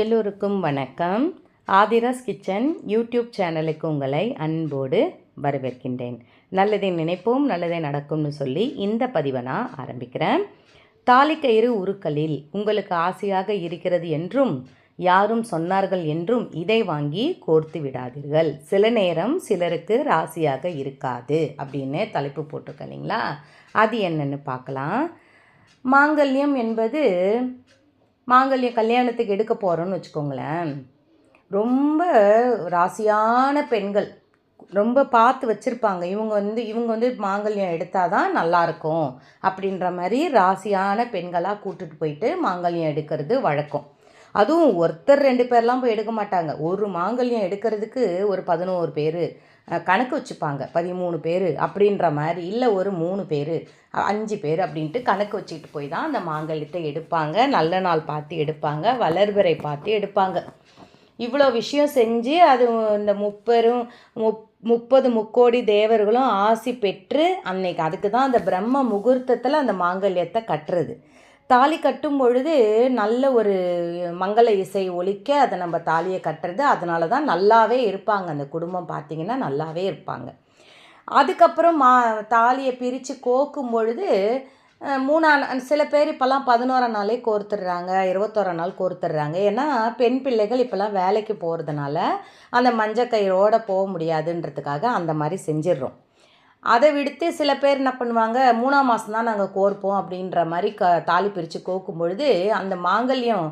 எல்லோருக்கும் வணக்கம். Aadhira's kitchen YouTube சேனலுக்கு உங்களை அன்போடு வரவேற்கின்றேன். நல்லதை நினைப்போம் நல்லதே நடக்கும்னு சொல்லி இந்த பதிவை நான் ஆரம்பிக்கிறேன். தாலிக்கயிறு உருக்களில் உங்களுக்கு ஆசையாக இருக்கிறது என்றும் யாரும் சொன்னார்கள் என்றும் இதை வாங்கி கோர்த்து விடாதீர்கள். சில நேரம் சிலருக்கு ராசியாக இருக்காது அப்படின்னு தலைப்பு போட்டிருக்கேன் இல்லைங்களா? அது என்னென்னு பார்க்கலாம். மாங்கல்யம் என்பது மாங்கல்யம் கல்யாணத்துக்கு எடுக்க போகிறோன்னு வச்சுக்கோங்களேன். ரொம்ப ராசியான பெண்கள் ரொம்ப பார்த்து வச்சுருப்பாங்க. இவங்க வந்து இவங்க வந்து மாங்கல்யம் எடுத்தால் தான் நல்லாயிருக்கும் அப்படின்ற மாதிரி ராசியான பெண்களாக கூட்டுட்டு போயிட்டு மாங்கல்யம் எடுக்கிறது வழக்கம். அதுவும் ஒருத்தர் ரெண்டு பேர்லாம் போய் எடுக்க மாட்டாங்க. ஒரு மாங்கல்யம் எடுக்கிறதுக்கு ஒரு பதினோரு பேர் கணக்கு வச்சுப்பாங்க. பதிமூணு பேர் அப்படின்ற மாதிரி இல்லை ஒரு மூணு பேர் அஞ்சு பேர் அப்படின்ட்டு கணக்கு வச்சுக்கிட்டு போய் தான் அந்த மாங்கல்யத்தை எடுப்பாங்க. நல்ல நாள் பார்த்து எடுப்பாங்க. வளர்வரை பார்த்து எடுப்பாங்க. இவ்வளோ விஷயம் செஞ்சு அது இந்த முப்பெரும் முப் முப்பது முக்கோடி தேவர்களும் ஆசி பெற்று அன்னைக்கு அதுக்கு தான் அந்த பிரம்ம முகூர்த்தத்தில் அந்த மாங்கல்யத்தை கட்டுறது. தாலி கட்டும் பொழுது நல்ல ஒரு மங்கள இசை ஒழிக்க அதை நம்ம தாலியை கட்டுறது அதனால தான் நல்லாவே இருப்பாங்க. அந்த குடும்பம் பார்த்திங்கன்னா நல்லாவே இருப்பாங்க. அதுக்கப்புறம் மா தாலியை பிரித்து கோக்கும் பொழுது மூணா சில பேர் இப்போல்லாம் பதினோரா நாளே கோர்த்துடுறாங்க இருபத்தோரா நாள் கோர்த்துடுறாங்க. ஏன்னா பெண் பிள்ளைகள் இப்போல்லாம் வேலைக்கு போகிறதுனால அந்த மஞ்சக்கயிறோடு போக முடியாதுன்றதுக்காக அந்த மாதிரி செஞ்சிடுறோம். அதை விடுத்து சில பேர் என்ன பண்ணுவாங்க மூணாம் மாதம் தான் நாங்கள் கோர்ப்போம் அப்படின்ற மாதிரி க தாலி பிரித்து கோக்கும் பொழுது அந்த மாங்கல்யம்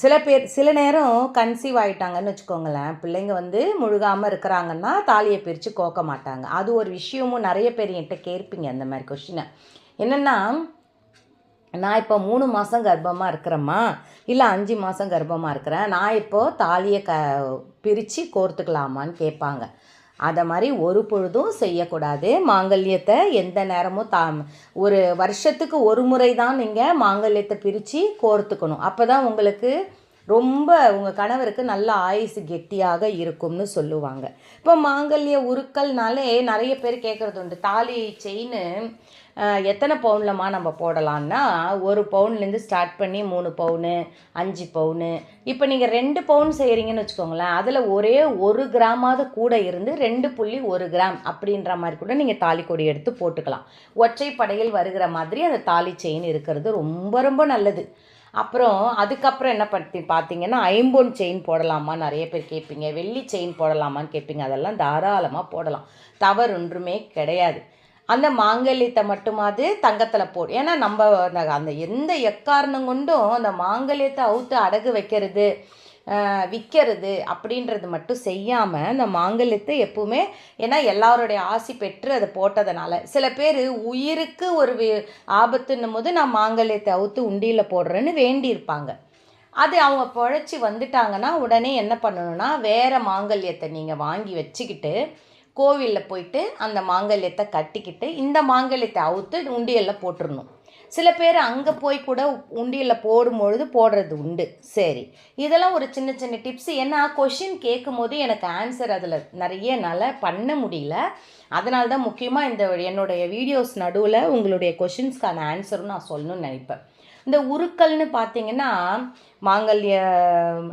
சில பேர் சில நேரம் கன்சீவ் ஆகிட்டாங்கன்னு வச்சுக்கோங்களேன். பிள்ளைங்க வந்து முழுகாமல் இருக்கிறாங்கன்னா தாலியை பிரித்து கோக்க மாட்டாங்க. அது ஒரு விஷயமும் நிறைய பேர் என்கிட்ட கேட்பீங்க அந்த மாதிரி கொஷினை என்னென்னா நான் இப்போ மூணு மாதம் கர்ப்பமாக இருக்கிறேம்மா. இல்லை அஞ்சு மாதம் கர்ப்பமாக இருக்கிறேன். நான் இப்போது தாலியை க பிரித்து கோர்த்துக்கலாமான்னு கேட்பாங்க. அதை மாதிரி ஒரு பொழுதும் செய்யக்கூடாது. மாங்கல்யத்தை எந்த நேரமும் தா ஒரு வருஷத்துக்கு ஒரு முறை தான் நீங்கள் மாங்கல்யத்தை பிரித்து கோர்த்துக்கணும். அப்போ தான் உங்களுக்கு ரொம்ப உங்கள் கணவருக்கு நல்ல ஆயுசு கெட்டியாக இருக்கும்னு சொல்லுவாங்க. இப்போ மாங்கல்ய உருக்கள்னாலே நிறைய பேர் கேட்குறது உண்டு. தாலி செயின் எத்தனை பவுன்லம்மா நம்ம போடலான்னா ஒரு பவுன்லேருந்து ஸ்டார்ட் பண்ணி மூணு பவுனு அஞ்சு பவுனு. இப்போ நீங்கள் ரெண்டு பவுன் செய்கிறீங்கன்னு வச்சுக்கோங்களேன் அதில் ஒரே ஒரு கிராமாவது கூட இருந்து ரெண்டு புள்ளி ஒரு கிராம் அப்படின்ற மாதிரி கூட நீங்கள் தாலி கொடி எடுத்து போட்டுக்கலாம். ஒற்றை படையில் வருகிற மாதிரி அந்த தாலி செயின் இருக்கிறது ரொம்ப ரொம்ப நல்லது. அப்புறம் அதுக்கப்புறம் என்ன பற்றி பார்த்தீங்கன்னா ஐம்பொன் செயின் போடலாமா நிறைய பேர் கேட்பீங்க. வெள்ளி செயின் போடலாமான்னு கேட்பீங்க. அதெல்லாம் தாராளமாக போடலாம். தவறு ஒன்றுமே கிடையாது. அந்த மாங்கல்யத்தை மட்டுமாவது தங்கத்தில் போடு ஏன்னா நம்ம அந்த எந்த எக்காரணம் கொண்டும் அந்த மாங்கல்யத்தை அவுத்து அடகு வைக்கிறது. விற்கிறது அப்படின்றது மட்டும் செய்யாமல் அந்த மாங்கல்யத்தை எப்பவுமே ஏன்னா எல்லாருடைய ஆசி பெற்று அதை போட்டதுனால. சில பேர் உயிருக்கு ஒரு ஆபத்துன்னும் போது நான் மாங்கல்யத்தை அவுத்து உண்டியில் போடுறேன்னு வேண்டியிருப்பாங்க. அது அவங்க பொழைச்சி வந்துட்டாங்கன்னா உடனே என்ன பண்ணணும்னா வேறு மாங்கல்யத்தை நீங்கள் வாங்கி வச்சுக்கிட்டு கோவிலில் போயிட்டு அந்த மாங்கல்யத்தை கட்டிக்கிட்டு இந்த மாங்கல்யத்தை அவுத்து உண்டியலில் போட்டுடணும் சில பேர் அங்கே போய் கூட உண்டியில் போடும்பொழுது போடுறது உண்டு. சரி. இதெல்லாம் ஒரு சின்ன சின்ன டிப்ஸ் ஏன்னா கொஷின் கேட்கும் போது எனக்கு ஆன்சர் அதில் நிறைய என்னால் பண்ண முடியல. அதனால தான் முக்கியமாக இந்த என்னுடைய வீடியோஸ் நடுவில் உங்களுடைய கொஷின்ஸ்க்கான ஆன்சரும் நான் சொல்லணும்னு நினைப்பேன். இந்த உருக்கல்னு பார்த்தீங்கன்னா மாங்கல்ய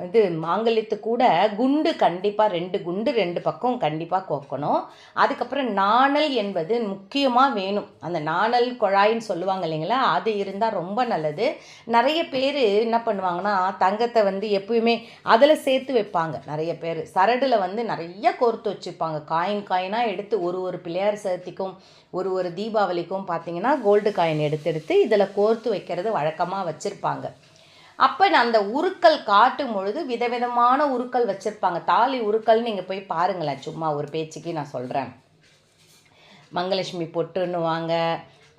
இது மாங்கல்யத்து கூட குண்டு கண்டிப்பாக ரெண்டு குண்டு ரெண்டு பக்கம் கண்டிப்பாக கோக்கணும். அதுக்கப்புறம் நாணல் என்பது முக்கியமாக வேணும். அந்த நாணல் குழாயின்னு சொல்லுவாங்க இல்லைங்களா? அது இருந்தால் ரொம்ப நல்லது. நிறைய பேர் என்ன பண்ணுவாங்கன்னா தங்கத்தை வந்து எப்பயுமே அதில் சேர்த்து வைப்பாங்க. நிறைய பேர். சரடில் வந்து நிறைய கோர்த்து வச்சுப்பாங்க. காயின் காயினாக எடுத்து ஒரு ஒரு பிள்ளையார் சேர்த்திக்கும் ஒரு ஒரு தீபாவளிக்கும் பார்த்தீங்கன்னா கோல்டு காயின் எடுத்து எடுத்து இதில் கோர்த்து வைக்கிறது வழக்கம். வழக்கமாக வச்சுருப்பாங்க. அப்போ அந்த உருக்கள் காட்டும் பொழுது விதவிதமான உருக்கள் வச்சுருப்பாங்க. தாலி உருக்கள்னு நீங்கள் போய் பாருங்களேன். சும்மா ஒரு பேச்சுக்கு நான் சொல்கிறேன் மங்கலட்சுமி பொட்டுன்னு வாங்க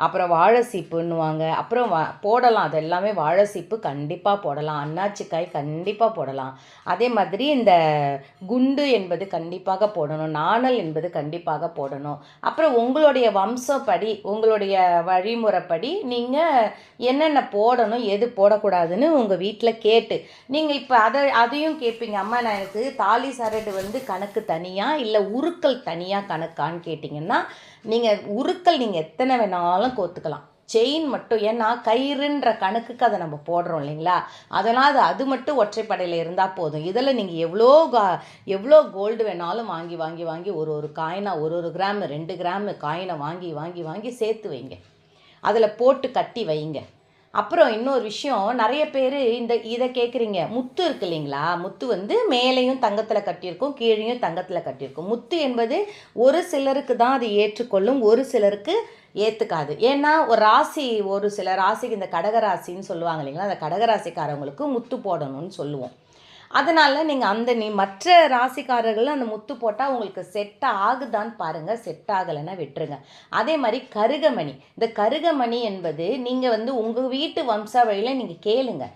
அப்புறம் வாழை சீப்புன்னுவாங்க அப்புறம் வா போடலாம். அது எல்லாமே வாழை சீப்பு கண்டிப்பாக போடலாம். அன்னாச்சிக்காய் கண்டிப்பாக போடலாம். அதே மாதிரி இந்த குண்டு என்பது கண்டிப்பாக போடணும். நாணல் என்பது கண்டிப்பாக போடணும். அப்புறம் உங்களுடைய வம்சப்படி உங்களுடைய வழிமுறைப்படி நீங்கள் என்னென்ன போடணும் எது போடக்கூடாதுன்னு உங்கள் வீட்டில் கேட்டு. நீங்கள் இப்போ அதை அதையும் கேட்பீங்க அம்மா நான் எனக்கு தாலி சரடு வந்து கணக்கு தனியாக இல்லை உருக்கள் தனியாக கணக்கான்னு கேட்டிங்கன்னா நீங்கள் உருக்கள் நீங்கள் எத்தனை வேணாலும் கோத்துக்கலாம். செயின் மட்டும் ஏன்னா கயிறுன்ற கணக்குக்கு அதை நம்ம போடுறோம் இல்லைங்களா? அதனால் அது அது மட்டும் ஒற்றைப்படையில் இருந்தால் போதும். இதில் நீங்கள் எவ்வளோ கா எவ்வளோ கோல்டு வேணாலும் வாங்கி வாங்கி வாங்கி ஒரு ஒரு காயினாக ஒரு ஒரு கிராம் ரெண்டு கிராம் காயினை வாங்கி வாங்கி வாங்கி சேர்த்து வைங்க. அதில் போட்டு கட்டி வைங்க. அப்புறம் இன்னொரு விஷயம் நிறைய பேர் இந்த இதை கேட்குறீங்க முத்து இருக்கு இல்லைங்களா? முத்து வந்து மேலேயும் தங்கத்தில் கட்டியிருக்கும் கீழேயும் தங்கத்தில் கட்டியிருக்கும். முத்து என்பது ஒரு சிலருக்கு தான் அது ஏற்றுக்கொள்ளும் ஒரு சிலருக்கு ஏற்றுக்காது ஏன்னா ஒரு ராசி ஒரு சில ராசிக்கு இந்த கடகராசின்னு சொல்லுவாங்க இல்லைங்களா? அந்த கடகராசிக்காரவங்களுக்கு முத்து போடணும்னு சொல்லுவோம். அதனால் நீங்கள் அந்த நீ மற்ற ராசிக்காரர்கள் அந்த முத்து போட்டால் உங்களுக்கு செட் ஆகுதான்னு பாருங்கள் செட் ஆகலைன்னா விட்டுருங்க. அதே மாதிரி கருகமணி. இந்த கருகமணி என்பது நீங்கள் வந்து உங்கள் வீட்டு வம்சாவழியில் நீங்கள் கேளுங்க.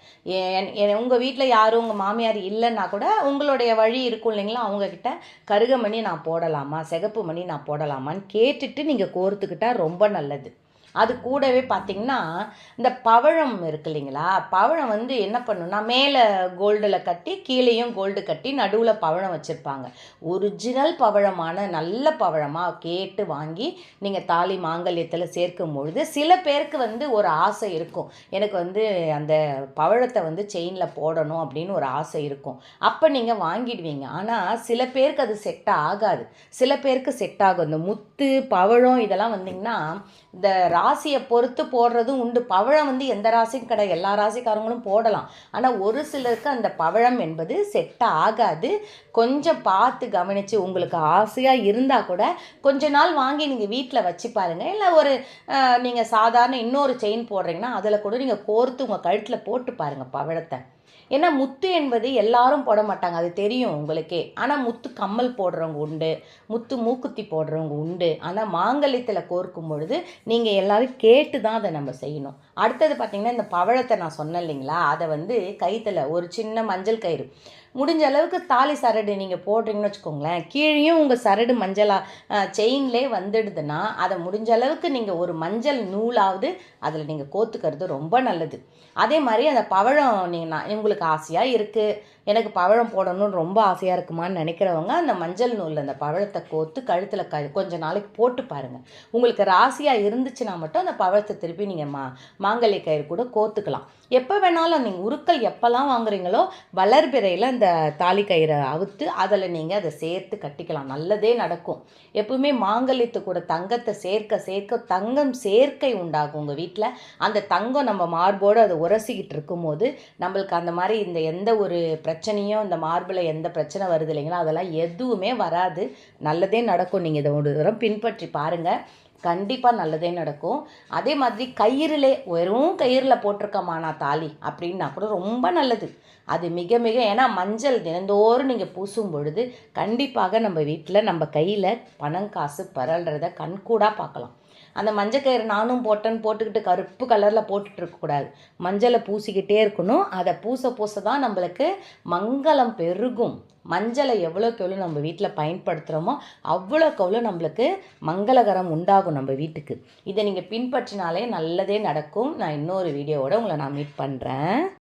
உங்கள் வீட்டில் யாரும் உங்கள் மாமியார் இல்லைன்னா கூட உங்களுடைய வழி இருக்கும் இல்லைங்களா? அவங்கக்கிட்ட கருகமணி நான் போடலாமா? சிகப்பு மணி நான் போடலாமான்னு கேட்டுட்டு நீங்கள் கோர்த்துக்கிட்டால் ரொம்ப நல்லது. அது கூடவே பார்த்திங்கன்னா இந்த பவழம் இருக்கு இல்லைங்களா? பவழம் வந்து என்ன பண்ணுன்னா மேலே கோல்டில் கட்டி கீழேயும் கோல்டு கட்டி நடுவில் பவழம் வச்சுருப்பாங்க. ஒரிஜினல் பவழமான நல்ல பவழமாக கேட்டு வாங்கி நீங்கள் தாலி மாங்கல்யத்தில் சேர்க்கும் பொழுது சில பேருக்கு வந்து ஒரு ஆசை இருக்கும். எனக்கு வந்து அந்த பவழத்தை வந்து செயினில் போடணும் அப்படின்னு ஒரு ஆசை இருக்கும். அப்போ நீங்கள் வாங்கிடுவீங்க. ஆனால் சில பேருக்கு அது செட் ஆகாது. சில பேருக்கு செட் ஆகும். இந்த முத்து பவழம் இதெல்லாம் வந்திங்கன்னா இந்த ராசியை பொறுத்து போடுறதும் உண்டு. பவழம் வந்து எந்த ராசிக்கும் கிடையாது. எல்லா ராசிக்காரங்களும் போடலாம். ஆனால் ஒரு சிலருக்கு அந்த பவழம் என்பது செட் ஆகாது. கொஞ்சம் பார்த்து கவனித்து உங்களுக்கு ஆசையாக இருந்தால் கூட கொஞ்ச நாள் வாங்கி நீங்கள் வீட்டில் வச்சு பாருங்கள் இல்லை ஒரு நீங்கள் சாதாரண இன்னொரு செயின் போடுறீங்கன்னா அதில் கூட நீங்கள் கோர்த்து உங்கள் கழுத்தில் போட்டு பாருங்கள் பவழத்தை. ஏன்னா முத்து என்பது எல்லாரும் போட மாட்டாங்க அது தெரியும் உங்களுக்கே. ஆனால் முத்து கம்மல் போடுறவங்க உண்டு முத்து மூக்குத்தி போடுறவங்க உண்டு. ஆனால் மாங்கல்யத்தில் கோர்க்கும் பொழுது நீங்கள் எல்லோரும் கேட்டு தான் அதை நம்ம செய்யணும். அடுத்தது பார்த்திங்கன்னா இந்த பவழத்தை நான் சொன்னேன் இல்லைங்களா? அதை வந்து கைத்தில் ஒரு சின்ன மஞ்சள் கயிறு. முடிஞ்ச அளவுக்கு தாலி சரடு நீங்கள் போடுறீங்கன்னு வச்சுக்கோங்களேன் கீழேயும் உங்கள் சரடு மஞ்சளாக செயின்லேயே வந்துடுதுன்னா அதை முடிஞ்ச அளவுக்கு நீங்கள் ஒரு மஞ்சள் நூலாவது அதில் நீங்கள் கோத்துக்கிறது ரொம்ப நல்லது. அதே மாதிரி அந்த பவழம் நீங்கள் நான் உங்களுக்கு ஆசையாக இருக்குது எனக்கு பவழம் போடணும்னு ரொம்ப ஆசையாக இருக்குமான்னு நினைக்கிறவங்க அந்த மஞ்சள் நூலில் அந்த பவழத்தை கோத்து கழுத்தில் க கொஞ்சம் நாளைக்கு போட்டு பாருங்கள் உங்களுக்கு ராசியாக இருந்துச்சுன்னா மட்டும் அந்த பவழத்தை திருப்பி நீங்கள் மா மாங்கல்ய கயிறு கூட கோத்துக்கலாம். எப்போ வேணாலும் நீங்கள் உருக்கள் எப்போல்லாம் வாங்குறீங்களோ வளர்பிறையில் அந்த தாலி கயிறை அவுத்து அதில் நீங்கள் அதை சேர்த்து கட்டிக்கலாம். நல்லதே நடக்கும். எப்பவுமே மாங்கல்யத்து கூட தங்கத்தை சேர்க்க சேர்க்க தங்கம் சேர்க்கை உண்டாகும் உங்கள் வீட்டில் அந்த தங்கம் நம்ம மார்போடு அதை உரசிக்கிட்டு இருக்கும்போது நம்மளுக்கு அந்த மாதிரி இந்த எந்த ஒரு பிரச்சனையும் இந்த மார்பில் எந்த பிரச்சனை வருது இல்லைங்களா அதெல்லாம் எதுவுமே வராது. நல்லதே நடக்கும். நீங்கள் இதை ஒரு தூரம் பின்பற்றி பாருங்கள் கண்டிப்பாக நல்லதே நடக்கும். அதே மாதிரி கயிறுலே வெறும் கயிறில் போட்டிருக்கமானா தாலி அப்படின்னா கூட ரொம்ப நல்லது. அது மிக மிக ஏன்னா மஞ்சள் தினந்தோறும் நீங்கள் பூசும் பொழுது கண்டிப்பாக நம்ம வீட்டில் நம்ம கையில் பணம் காசு பரல்றத கண்கூடாக பார்க்கலாம். அந்த மஞ்சள் கயிறு நானும் போட்டேன்னு போட்டுக்கிட்டு கருப்பு கலரில் போட்டுட்டு இருக்கக்கூடாது மஞ்சளை பூசிக்கிட்டே இருக்கணும். அதை பூச பூச தான் நம்மளுக்கு மங்களம் பெருகும். மஞ்சளை எவ்வளோக்கு எவ்வளோ நம்ம வீட்டில் பயன்படுத்துகிறோமோ அவ்வளோக்கு அவ்வளோ நம்மளுக்கு மங்களகரம் உண்டாகும் நம்ம வீட்டுக்கு. இதை நீங்கள் பின்பற்றினாலே நல்லதே நடக்கும். நான் இன்னொரு வீடியோவோட உங்களை நான் மீட் பண்ணுறேன்